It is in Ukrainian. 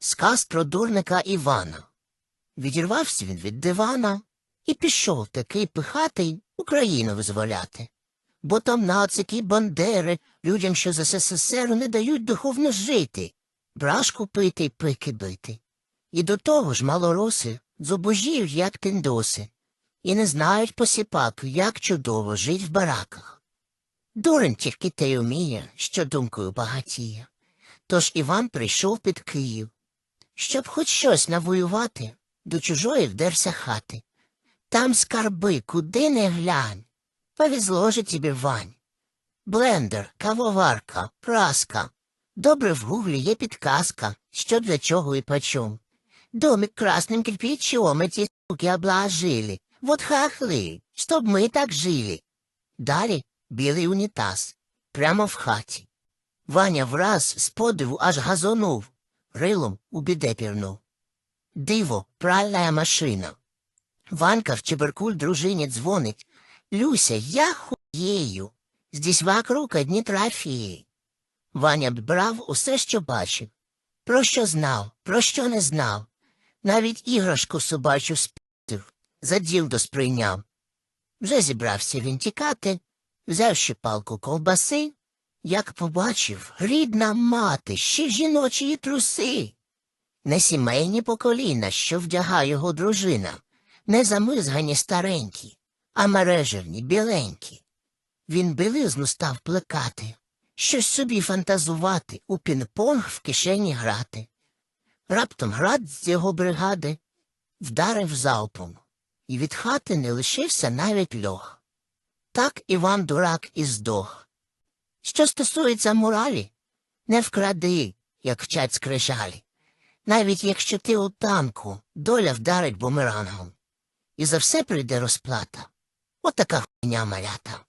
Сказ про дурника Івана. Відірвався він від дивана і пішов такий пихатий Україну визволяти. Бо там нацики, бандери, людям, що з СССР не дають духовно жити, брашку пити й пики бити. І до того ж малороси зубожіють, як тиндоси, і не знають посіпак, як чудово жить в бараках. Дурень тільки те й уміє, що думкою багатіє. Тож Іван прийшов під Київ, щоб хоч щось навоювати, до чужої вдерся хати. Там скарби, куди не глянь, повезло же тобі, Вань. Блендер, кавоварка, праска. Добре в гуглі є підказка, що для чого і почем. Домик красным кирпичом эти суки обложили. Вот хахли, чтоб мы так жили. Далі білий унітаз, прямо в хаті. Ваня враз з подиву аж газонув, рилом у біде пірнув. Диво, пральна машина. Ванька в чеберкуль дружині дзвонить. Люся, я хуєю. Здесь вокруг одні трофеї. Ваня брав усе, що бачив. Про що знав, про що не знав. Навіть іграшку собачу спітив, за ділдо сприйняв. Вже зібрався він тікати, взяв ще палку ковбаси, як побачив, рідна мати, ще жіночі труси. Не сімейні покоління, що вдягає його дружина, не замизгані старенькі, а мережевні, біленькі. Він білизну став плекати, щось собі фантазувати, у пінг-понг в кишені грати. Раптом град з його бригади вдарив залпом, і від хати не лишився навіть льох. Так Іван дурак і здох. Що стосується моралі, не вкради, як вчать скрижалі. Навіть якщо ти у танку, доля вдарить бумерангом. І за все прийде розплата. От хуйня малята.